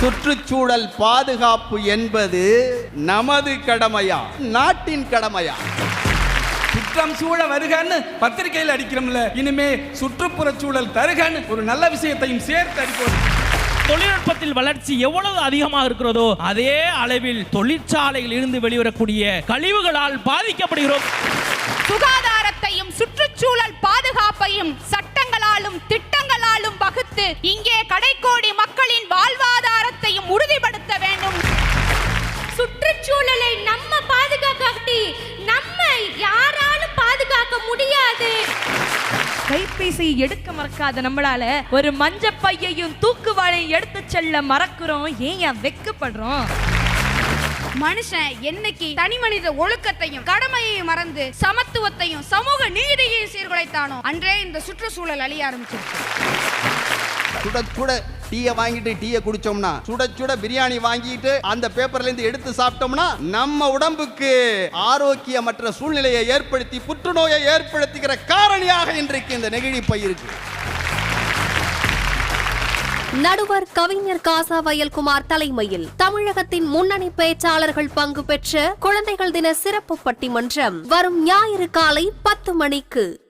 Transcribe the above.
சுற்றுச்சூழல் பாதுகாப்பு என்பது நமது கடமையா? நாட்டின் கடமையா? சுற்றம் சூழ வருகன்னு பத்திரிகையில் அடிக்கிறோம்ல. இனிமே சுற்றுப்புற சூழல் தருகன்னு ஒரு நல்ல விஷயத்தையும் சேர்த்து அடிப்போம். தொழில்நுட்பத்தில் வளர்ச்சி எவ்வளவு அதிகமாக இருக்கிறதோ அதே அளவில் தொழிற்சாலையில் இருந்து வெளிவரக்கூடிய கழிவுகளால் பாதிக்கப்படுகிறோம். சுகாதாரத்தையும் சுற்றுச்சூழல் பாதுகாப்பையும் சட்டங்களாலும் திட்டங்களாலும் வகுத்து இங்கே கடைக்கோடி மக்களின் முடியாது கைபேசியை எடுக்க மறக்காத நம்மளால ஒரு மஞ்ச பையையும் தூக்குவாளையும் எடுத்து செல்ல மறக்கிறோம். ஏன் ஏன் வெக்கப்படுறோம்? மனுஷன் என்னைக்கு தனி மனித ஒழுக்கத்தையும் கடமையையும் மறந்து சமத்துவத்தையும் சமூக நீதியையும் சீர்குலைத்தானோ? அன்றே இந்த சுற்றுச்சூழல் அழிய ஆரம்பிச்சிருச்சு. சுட சுட டீயை வாங்கிட்டு டீயை குடிச்சோம்னா சுட சுட பிரியாணி வாங்கிட்டு அந்த பேப்பர்ல இருந்து எடுத்து சாப்பிட்டோம்னா நம்ம உடம்புக்கு ஆரோக்கியமற்ற சூழ்நிலையை ஏற்படுத்தி புற்றுநோயை ஏற்படுத்துகிற காரணியாக இன்றைக்கு இந்த நெகிழி பயிருக்கு நடுவர் கவிஞர் காசா வயல்குமார் தலைமையில் தமிழகத்தின் முன்னணி பேச்சாளர்கள் பங்கு பெற்ற குழந்தைகள் தின சிறப்பு பட்டிமன்றம் வரும் ஞாயிறு காலை பத்து மணிக்கு.